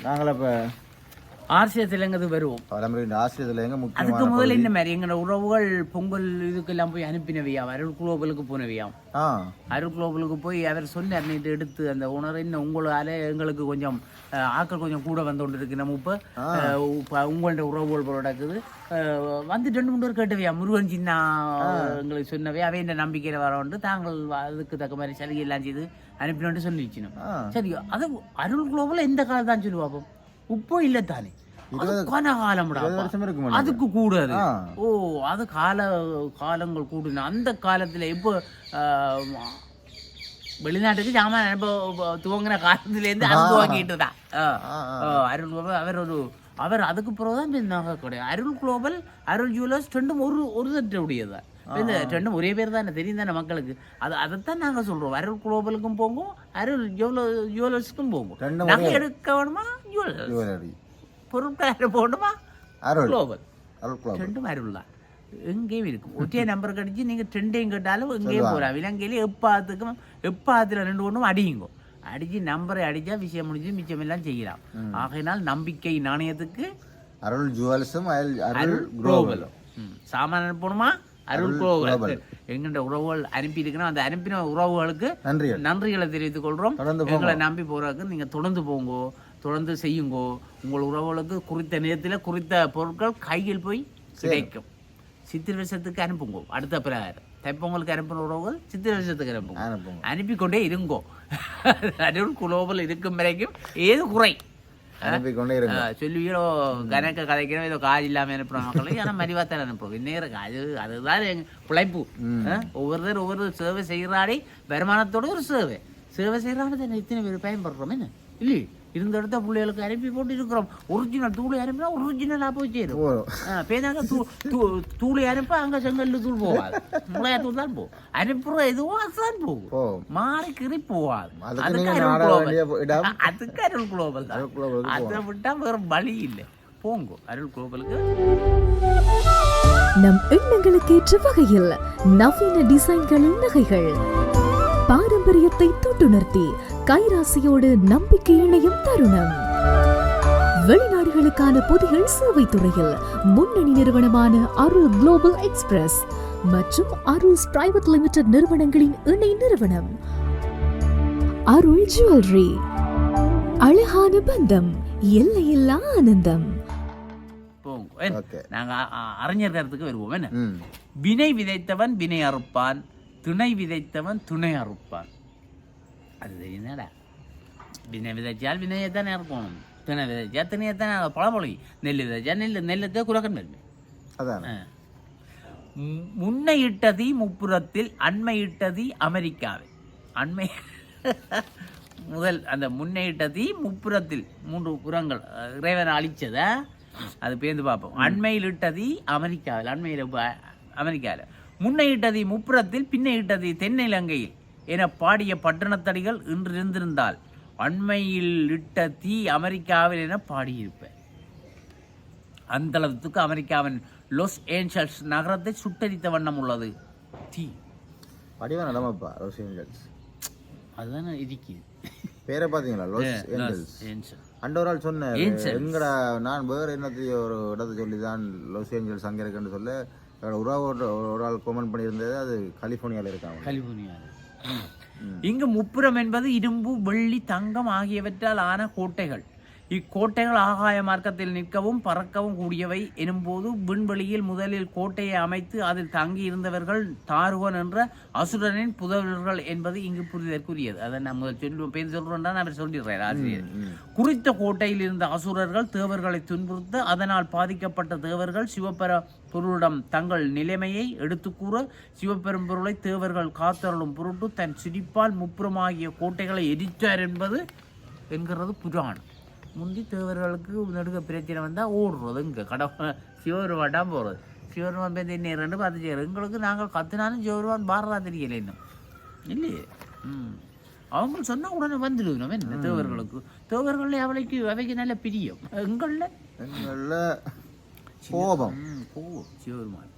நாங்கள இப்போ ஆர்சியத்திலங்கிறது வருவோம். எங்க அதுக்கு முதல்ல என்ன மாதிரி? எங்களோட உறவுகள் பொங்கல் இதுக்கெல்லாம் போய் அனுப்பினவையாம் அருள் குளோபலுக்கு போனவையாம். அருள் குளோபலுக்கு போய் அவர் சொன்னார் நீட்டு எடுத்து அந்த உணரை இன்னும் உங்களால எங்களுக்கு கொஞ்சம் அஹ், ஆட்கள் கொஞ்சம் கூட வந்து கொண்டு இருக்கு நம்ம இப்போ உங்கள்ட்ட உறவுகள் போல நடக்குது. அஹ், வந்து ரெண்டு மூணு பேர் கேட்டவையா முருகன் சின்ன எங்களுக்கு சொன்னவே அவை இந்த நம்பிக்கையில் வரவண்டு தாங்கள் அதுக்கு தக்க மாதிரி சலுகை எல்லாம் செய்து அனுப்பினோட்டு சொல்லி வச்சினோம் ஆ. சரி அது அருள் குளோபல் எந்த காலம் தான் சொல்லுவாப்போ இப்போ இல்லை தானே அது கன காலம்டா அதுக்கு கூடாது. ஓ அது கால காலங்கள் கூடின அந்த காலத்துல இப்போ வெளிநாட்டுக்கு ஜாமான் அனுப்ப துவங்கின காலத்துலேருந்து அது துவங்கிட்டு தான் அருள் குளோபல் அவர் ஒரு அவர் அதுக்கு பிறகு தான் நகை கிடையாது அருள் குளோபல் அருள் ஜுவல்லர்ஸ் ரெண்டும் ஒரு ஒரு தட்டு உடையது? தான் இந்த ரெண்டும் ஒரே பேர் தானே தெரியும் தானே மக்களுக்கு. அது அதைத்தான் நாங்கள் சொல்றோம். அருள் குளோபலுக்கும் போங்க அருள் ஜுவல்லர் ஜுவல்லர்ஸ்க்கும் போங்க ரெண்டும் நகை எடுக்க வேணுமா? ஜுவலரி பொருட்கள் அருள். குளோபல் ரெண்டும் அருள் தான். எங்கேயும் இருக்கும். ஒற்றைய நம்பர் கடிச்சு நீங்க ரெண்டையும் கேட்டாலும் எங்கேயும் போகலாம் இலங்கையில எப்பாத்துக்கும் எப்பாத்துல ரெண்டு ஒன்றும் அடியுங்கோ. அடிச்சு நம்பரை அடிச்சா விஷயம் முடிஞ்சு மிச்சம் எல்லாம் செய்யலாம். ஆகையினால் நம்பிக்கை நாணயத்துக்கு அருள் ஜுவல்ஸும் அருள் அருள் அருள் குளோபல் ம். சாமான் அனுப்பணுமா அருள். எங்கிட்ட உறவுகள் அனுப்பி இருக்கணும் அந்த அனுப்பின உறவுகளுக்கு நன்றிகள். நன்றிகளை தெரிவித்துக் தொடர்ந்து எங்களை நம்பி போறதுக்கு நீங்க தொடர்ந்து போங்கோ. தொடர்ந்து செய்யுங்கோ. உங்கள் உறவுகளுக்கு குறித்த நேரத்தில் குறித்த பொருட்கள் கையில் போய் கிடைக்கும். சித்திர விஷத்துக்கு அனுப்புங்கோ. அடுத்த பிரகாரம். தைப்பொங்கலுக்கு அனுப்புன உறவுகள் சித்திர விஷத்துக்கு அனுப்புங்க. அனுப்பி கொண்டே இருங்கோ. அருள் குளோபல் இருக்கும் வரைக்கும். ஏது குறை? அனுப்பி கொண்டே இருங்க சொல்லுவீங்களோ கணக்க கதைக்கிறோம் ஏதோ காசு இல்லாமல் அனுப்புகிறோம் மக்களுக்கு ஆனால் மறிவாத்தான் அனுப்புகிறோம் இன்னும் அது அதுதான் எங்க பிழைப்பு ஒவ்வொருத்தர் ஒவ்வொரு சேவை செய்கிறாடி வருமானத்தோட ஒரு சேவை சேவை செய்கிறாங்க தானே இத்தனை பேர் பயன்படுறோம் என்ன இல்லை இருந்த இடத்த பிள்ளைகளுக்கு அனுப்பி போட்டு இருக்கிறோம் ஒரிஜினல் தூளை அனுப்பினா ஒரிஜினலாக போய் சேரும். ஓ பேதாங்க தூளை அனுப்ப அங்கே செங்கல்ல தூள் போகாது முளையா தூள் தான் போகும். அனுப்புகிற எதுவோ அதுதான் போகும். மாறி கிரி போகாது அதுக்கு அருள் குளோபல் அதுக்கு அருள் குளோபல் தான். அதை விட்டா வேற வழி இல்லை. போங்கோ. அருள் குளோபலுக்கு நம் எண்ணங்களுக்கேற்ற வகையில் நவீன டிசைன்களின் நகைகள். பாரம்பரியத்தை தொட்டுணர்த்தி கைராசியோடு நம்பிக்கை இணையும் தருணம். வெளிநாடுகளுக்கான பொதிகள் சேவை துறையில் முன்னணி நிறுவனமான அருள் குளோபல் எக்ஸ்பிரஸ் மற்றும் அருள்ஸ் பிரைவேட் லிமிடெட் நிறுவனங்களின் இணை நிறுவனம். அருள் ஜுவல்லரி அழகான பந்தம் எல்லையில்லா ஆனந்தம். நாங்க அறிஞர் கருத்துக்கு வருவோம். வினை விதைத்தவன் வினை அறுப்பான் துணை விதைத்தவன் துணை அறுப்பான். அது தெரியுதாடா விதைச்சால் வினையைத்தானே அறுக்கணும் துணை விதைச்சா திணையத்தானே பழமொழி நெல் விதைச்சா நெல் நெல்லுக்கு குலக்கன் நெல் அதான் மு- முன்னை இட்டதி முப்புறத்தில் அண்மை இட்டதி அமெரிக்காவில் அண்மை முதல் அந்த முன்னை இட்டதி முப்புறத்தில் மூன்று புறங்கள் அஹ், இறைவன் அழிச்சத அது பேர்ந்து பார்ப்போம் அண்மையில் இட்டதி அமெரிக்காவில் அண்மையில் அமெரிக்காவில் முன்னை இட்டதி முப்புறத்தில் பின்னை இட்டதி தென்னிலங்கையில் என பாடிய பட்டணத்தடிகள் இன்று இருந்திருந்தால் அண்மையில் இட்ட தீ அமெரிக்காவில் என பாடியிருப்பேன். அந்த அளவுக்கு அமெரிக்காவின் லாஸ் ஏஞ்சல்ஸ் நகரத்தை சுட்டரித்த வண்ணம் உள்ளது. தீ. வடிவான இடமாப்பா லாஸ் ஏஞ்சல்ஸ். அதுதானே இருக்குது பேரை பார்த்தீங்களா? Los Angeles. ஏஞ்சல். அண்ட ஒரு ஆள் சொன்னேன். எங்கடா நான் வேறு என்னத்தையும் ஒரு இடத்தை சொல்லி தான் லாஸ் ஏஞ்சல்ஸ் அங்கே இருக்குன்னு சொல்ல ஒரு- ஒரு ஆள் கமெண்ட் பண்ணியிருந்தது அது கலிஃபோர்னியாவில் இருக்காங்க கலிபோர்னியாவில் இங்கு முப்புறம் என்பது இரும்பு வெள்ளி தங்கம் ஆகியவற்றால் ஆன கோட்டைகள். இக்கோட்டைகள் ஆகாய மார்க்கத்தில் நிற்கவும் பறக்கவும் கூடியவை. எனும்போது விண்வெளியில் முதலில் கோட்டையை அமைத்து அதில் தங்கி இருந்தவர்கள் தாருகன் என்ற அசுரனின் புதல்வர்கள் என்பது இங்கு புரிதற்குரியது. அதை நம்ம சொல்லு பேர் சொல்றோம்னா நான் சொல்லிடுறேன் ஆசிரியர். குறித்த கோட்டையில் இருந்த அசுரர்கள் தேவர்களை துன்புறுத்த அதனால் பாதிக்கப்பட்ட தேவர்கள் சிவபெர பொருளிடம் தங்கள் நிலைமையை எடுத்துக்கூற சிவபெரும் பொருளை தேவர்கள் காத்தருளும் பொருட்டு தன் சிரிப்பால் முப்புறமாகிய கோட்டைகளை எரித்தார் என்பது என்கிறது புராணம். முந்தி தேவர்களுக்கு நடுக்க பிரச்சனை வந்தால் ஓடுறது இங்கே. கடவுள் சிவருவாட்டான் போகிறது சிவருவான் பேர் என்ன ரெண்டு பார்த்து செய்யறது. எங்களுக்கு நாங்கள் கத்துனாலும் சிவருவான் பாரதா தெரியல இன்னும். இல்லையே? ம். அவங்க சொன்னா உடனே வந்துடுவோம். என்ன தேவர்களுக்கு? தேவர்கள் அவளைக்கு அவைக்கு நல்ல பிரியம். எங்களில்? எங்களில் கோபம். ம், கோவம் சிவபெருமான்.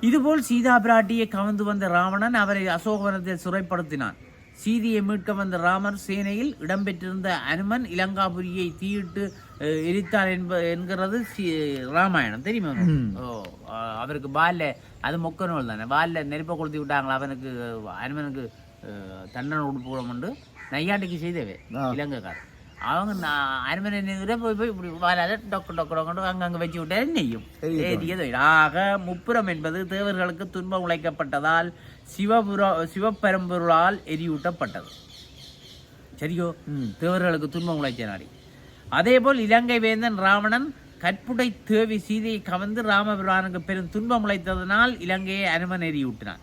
இதுபோல் சீதா பிராட்டியை கவர்ந்து வந்த ராவணன் அவரை அசோகவனத்தில் சிறைப்படுத்தினான். சீதையை மீட்க வந்த ராமர் சேனையில் இடம்பெற்றிருந்த அனுமன் இலங்காபுரியை தீயிட்டு எரித்தார் என்ப என்கிறது சி- ராமாயணம் தெரியுமா? ஓ அவருக்கு பால்ல அது மொக்க நூல் தானே பால்ல நெருப்பை கொளுத்தி விட்டாங்களா அவனுக்கு அனுமனுக்கு தண்டனை கொடுப்போம் உண்டு நையாண்டிக்கு செய்தவே. இலங்கைக்காரர் அவங்க நான் அனுமன் போய் போய் இப்படி வாழாத டொக்கு டொக்கு டொக்கு அங்கங்கே வச்சு விட்டா நெய்யும். ஏறியது ஆக முப்புறம் என்பது தேவர்களுக்கு துன்பம் உழைக்கப்பட்டதால் சிவபுர சிவபெரும்பொருளால் எரியூட்டப்பட்டது. சரியோ? தேவர்களுக்கு துன்பம் உழைச்ச நாடி அதேபோல் இலங்கை வேந்தன் ராவணன் கற்புடை தேவி சீதையை கவர்ந்து ராமபிரானுக்கு பெரும் துன்பம் உழைத்ததனால் இலங்கையை அனுமன் எரியூட்டினான்.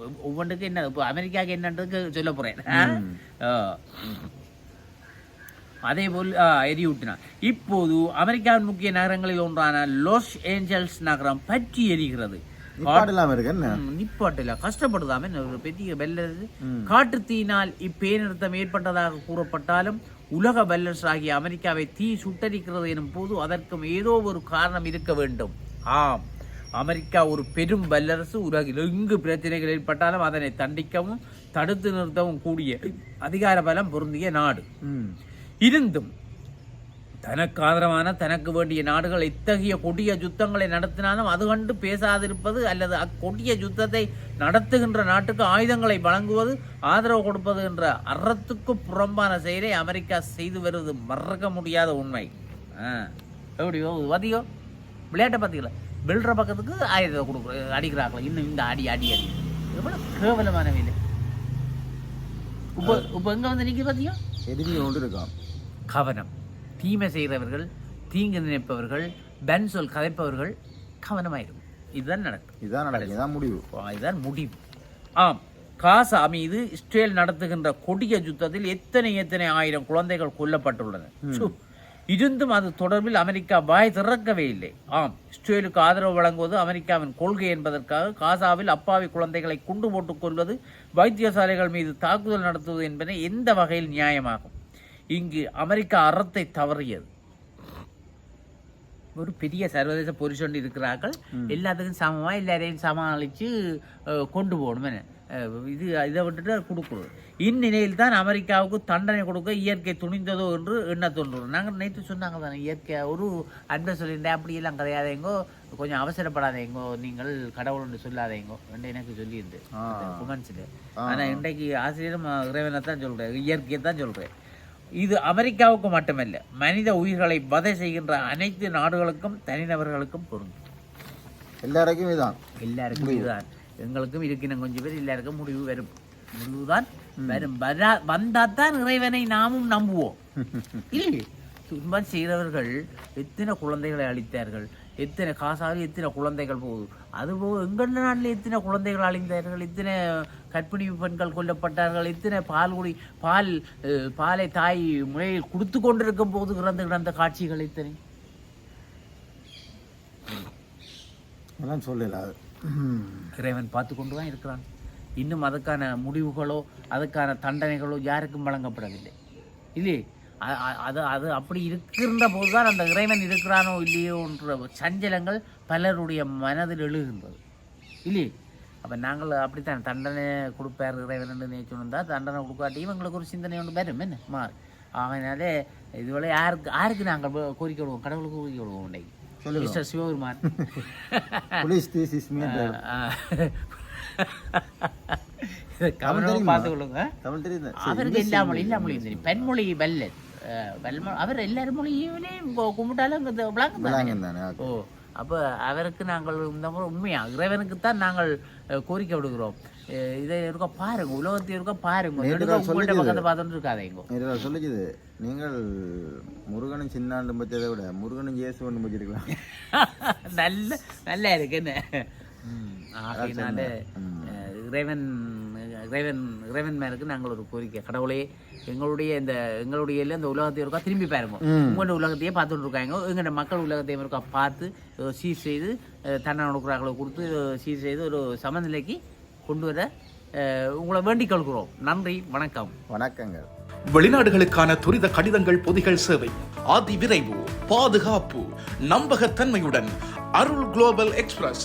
ஒவ்- ஒவ்வொன்றுக்கும் என்ன இப்போ அமெரிக்காவுக்கு என்னன்றது சொல்ல போறேன். ஆ. அதே போல் எரியூட்டினார் இப்போது அமெரிக்காவின் முக்கிய நகரங்களில் ஒன்றான லாஸ் ஏஞ்சல்ஸ் நகரம் பற்றி எரிகிறது. நிப்பாட்டில கஷ்டப்படுதாமே ஒரு பெரிய வெள்ளது காட்டு தீயினால் இப்பேரினர்த்தம் ஏற்பட்டதாக கூறப்பட்டாலும் உலக வல்லரசு ஆகிய அமெரிக்காவை தீ சுட்டரிக்கிறது எனும் போது அதற்கும் ஏதோ ஒரு காரணம் இருக்க வேண்டும். ஆம். அமெரிக்கா ஒரு பெரும் வல்லரசு உலகில் எங்கு பிரச்சனைகள் ஏற்பட்டாலும் அதனை தண்டிக்கவும் தடுத்து நிறுத்தவும் கூடிய அதிகார பலம் பொருந்திய நாடு. இருந்தும் தனக்கு ஆதரவான தனக்கு வேண்டிய நாடுகள் இத்தகைய கொடிய யுத்தங்களை நடத்தினாலும் அது கண்டு பேசாதிருப்பது அல்லது அக்கொடிய யுத்தத்தை நடத்துகின்ற நாட்டுக்கு ஆயுதங்களை வழங்குவது ஆதரவு கொடுப்பது என்ற அறத்துக்கு புறம்பான செயலை அமெரிக்கா செய்து வருவது மறக்க முடியாத உண்மை. எப்படியோ வதியோ விளையாட்டை பார்த்தீங்களா வெல்ற பக்கத்துக்கு ஆயுதத்தை கொடுக்குற அடிக்கிறாங்களா இன்னும் இந்த அடி அடி அடி. எவ்வளோ கேவலமான வேலை. இப்போ இப்போ எங்கே வந்து நிற்க பார்த்தியோ? எதிரி ஒன்று இருக்கான். கவனம். தீமை செய்கிறவர்கள் தீங்கு நினைப்பவர்கள் பென் சொல் கதைப்பவர்கள் கவனமாயிரும். இதுதான் நடக்கும். இதான் நடக்கும். இதான் முடிவு. இதுதான் முடிவு. ஆம் காசா மீது இஸ்ரேல் நடத்துகின்ற கொடிய யுத்தத்தில் எத்தனை எத்தனை ஆயிரம் குழந்தைகள் கொல்லப்பட்டுள்ளன. இருந்தும் அது தொடர்பில் அமெரிக்கா வாய் திறக்கவே இல்லை. ஆம் இஸ்ரேலுக்கு ஆதரவு வழங்குவது அமெரிக்காவின் கொள்கை என்பதற்காக காசாவில் அப்பாவி குழந்தைகளை குண்டு போட்டுக் கொள்வது வைத்தியசாலைகள் மீது தாக்குதல் நடத்துவது என்பன எந்த வகையில் நியாயமாகும்? இங்கு அமெரிக்கா அறத்தை தவறியது. ஒரு பெரிய சர்வதேச பொரிசொண்டு இருக்கிறார்கள். எல்லாத்துக்கும் சமமா எல்லாரையும் சமாளித்து கொண்டு போகணும். என்ன? அஹ், இது இதை விட்டுட்டு கொடுக்குறது இந்நிலையில் தான் அமெரிக்காவுக்கு தண்டனை கொடுக்க இயற்கை துணிந்ததோ என்று எண்ண தோன்றும் நாங்கள் நேற்று சொன்னாங்க தானே இயற்கை ஒரு அன்பை சொல்லியிருந்தேன். அப்படியெல்லாம் கிடையாதேங்கோ கொஞ்சம் அவசரப்படாதேங்கோ நீங்கள் கடவுள் என்று சொல்லாதேங்கோ என்று எனக்கு சொல்லியிருந்தேன் ஆ. குமன்ஸில் ஆனால் இன்றைக்கு ஆசிரியரும் இறைவனை தான் சொல்கிறேன் இயற்கையை தான் சொல்கிறேன் இது அமெரிக்காவுக்கு மட்டுமல்ல மனித உயிர்களை வதை செய்கின்ற அனைத்து நாடுகளுக்கும் தனிநபர்களுக்கும் பொருந்தும். எல்லாருக்கும் இதுதான். எல்லாருக்கும் இதுதான். எங்களுக்கும் இருக்கின கொஞ்சம் பேர் எல்லாருக்கும் முடிவு வரும். முடிவுதான் வரும். வரா வந்தாத்தான் இறைவனை நாமும் நம்புவோம். இல்லை துன்பம் செய்தவர்கள் எத்தனை குழந்தைகளை அழித்தார்கள்? எத்தனை காசாக எத்தனை குழந்தைகள் போகுது அதுபோக எங்கள் நாட்டில் எத்தனை குழந்தைகள் அழிந்தார்கள்? எத்தனை கர்ப்பிணி பெண்கள் கொல்லப்பட்டார்கள்? எத்தனை பால் குடி பால் பாலை தாய் முறையில் கொடுத்து கொண்டிருக்கும் போது இறந்து கிடந்த காட்சிகள் எத்தனை? எல்லாம் சொல்லல. அது இறைவன் பார்த்து கொண்டு தான் இருக்கிறான். இன்னும் அதுக்கான முடிவுகளோ அதுக்கான தண்டனைகளோ யாருக்கும் வழங்கப்படவில்லை. இல்லையே? அது அது அப்படி இருக்கின்ற போதுதான் அந்த இறைவன் இருக்கிறானோ இல்லையோன்ற சஞ்சலங்கள் பலருடைய மனதில் எழுகின்றது. இல்லையே? அப்போ நாங்கள் அப்படித்தான். தண்டனை கொடுப்பார் இறைவன் என்று நினைச்சுருந்தா தண்டனை கொடுக்காட்டியும் எங்களுக்கு ஒரு சிந்தனை ஒன்று வரும். என்ன? மாறி. அதனாலே இதுவரை யாருக்கு யாருக்கு நாங்கள் கோரிக்கை விடுவோம்? கடவுளுக்கு கோரிக்கை விடுவோம் உண்டை. Mister Sivaperuman. Police this is me கவனம் பார்த்து கொள்ளுங்க தமிழ் தெரியுது? அவருக்கு எல்லா மொழி எல்லா மொழியும் தெரியும் பெண்மொழி வல்லன் வல்ம- அவர் எல்லாரும் மொழியிலையும் கும்பிட்டாலும் இந்த விளக்கம் தானே. விளாங்க தானே ஓ அப்போ அவருக்கு நாங்கள் இந்த முறை உண்மையா இறைவனுக்கு தான் நாங்கள் கோரிக்கை விடுகிறோம் இதை இருக்க பாருங்க உலகத்தை இருக்க பாருங்க சொல்லிச்சது. பக்கத்தை பார்த்துட்டு இருக்காதீங்க சொல்லிச்சுது நீங்கள் முருகனும் சின்னாண்டு பச்சதை விட முருகனும் இயேசு ஒன்று பச்சிருக்கலாம் நல்ல நல்லா இருக்கு என்ன ம், ஆகையினால ம். அஹ், இறைவன் இறைவன் இறைவன் மேலுக்கு நாங்கள் ஒரு கோரிக்கை. கடவுளே எங்களுடைய இந்த எங்களுடைய இல்ல இந்த உலகத்தை இருக்கா திரும்பி பாருங்க. உங்களோட உலகத்தையே பார்த்துட்டு இருக்காங்க எங்களோட மக்கள் உலகத்தையும் இருக்கா பார்த்து சீர் செய்து தண்டனை கொடுக்குறாங்களை கொடுத்து சீர் செய்து ஒரு சமநிலைக்கு கொண்டு வர உங்களை வேண்டிக் கொள்கிறோம். நன்றி வணக்கம். வணக்கங்கள். வெளிநாடுகளுக்கான துரித கடிதங்கள் பொதிகள் சேவை. அதி விரைவு பாதுகாப்பு நம்பகத்தன்மையுடன் அருள் குளோபல் எக்ஸ்பிரஸ்.